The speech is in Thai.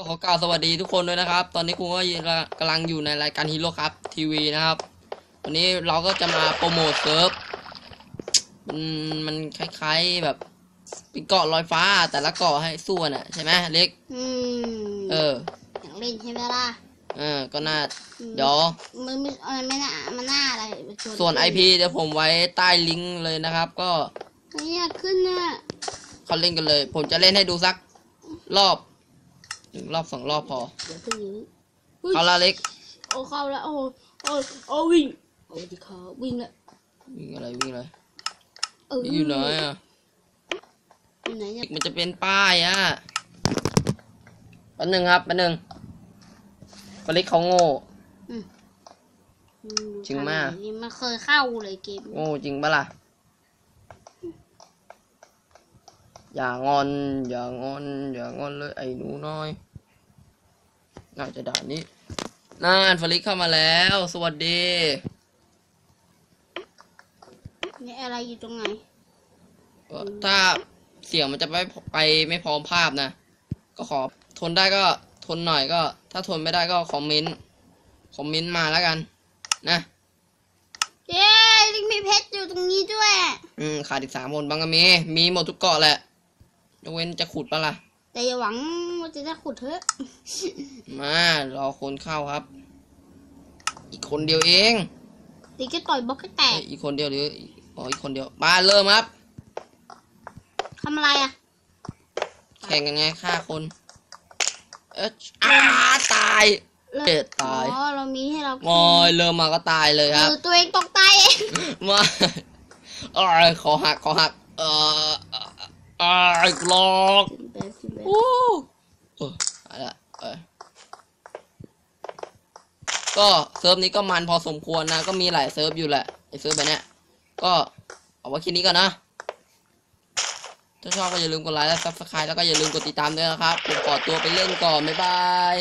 ก็ขอกล่าวสวัสดีทุกคนด้วยนะครับ ตอนนี้ครูก็กำลังอยู่ในรายการฮีโร่ครับทีวีนะครับ วันนี้เราก็จะมาโปรโมทเซิร์ฟมันมันคล้ายๆแบบเป็นเกาะลอยฟ้า แต่ละเกาะให้สู้น่ะใช่ไหมเล็กอืมเอออยากเล่นใช่ไหมล่ะเออก็น่าอืมเดี๋ยวมันไม่มันไม่น่ามันน่าอะไรชส่วน IP เดี๋ยวผมไว้ใต้ลิงก์เลยนะครับ ก็ไม่อยากขึ้นน่ะเขาเล่นกันเลย ผมจะเล่นให้ดูสักรอบห นึ่งรอบสองรอบพอเดี๋ยวขึ้นนี้เอาละเล็กโอ้เข้าแล้วโอ้โอ้โอ้วิ่งโอ้ดีคอวิ่งแล้ววิ่งอะไรวิ่งอะไรเอออยู่ไหนอะอยู่ไหนเนี่ยมันจะเป็นป้ายอะแป๊บหนึงครับแป๊บหนึงปลิกเขาโง่ อืมจริงมากทไหนนี่มันเคยเข้าเลยเกม โง่จริงปะล่ะอย่างอนอย่างอนอย่างอนเลยไอ้หนูน้อย น่าจะด่านนี้น่านฟลิกเข้ามาแล้ว สวัสดีนี่อะไรอยู่ตรงไหนเอ่อถ้าเสียงมันจะไปไปไม่พร้อมภาพนะ ก็ขอทนได้ก็ทนหน่อยก็ ถ้าทนไม่ได้ก็คอมเมนต์คอมเมนต์มาแล้วกัน นะ เย้ลิงมีเพชรอยู่ตรงนี้ด้วย อืมขาดอีกสามคนบางก็มี มีหมดทุกเกาะแหละยกเว้นจะขุดปะล่ะ แต่อย่าหวังว่าจะได้ขุดเถอะมารอคนเข้าครับ อีกคนเดียวเองตีก็ต่อยบล็อกให้แตเอ้กยอีกคนเดียวหรืออ๋ออีกคนเดียวมาเริ่มครับทำอะไรอะ แข่งกันไงฆ่าคนเอ๊ะอ้าตายเลิเอ็กดตายอ๋อเรามีให้เรามอยเริ่มมาก็ตายเลยเอครับอตัวเองตกตายเองมาเอ้ยขอหักขอหักเอ่อเอ้ยกลอก ขึ้นเลยโอ้เอออาละเออก็เซิร์ฟนี้ก็มันพอสมควรนะ ก็มีหลายเซิร์ฟอยู่แหละไอเซิร์ฟแบบเนี้ยก็เอาไว้คลิปนี้ก่อนนะ ถ้าชอบก็อย่าลืมกดไลค์และซับสไครต์แล้วก็อย่าลืมกดติดตามด้วยนะครับ ผมขอตัวไปเล่นก่อน บ๊ายบาย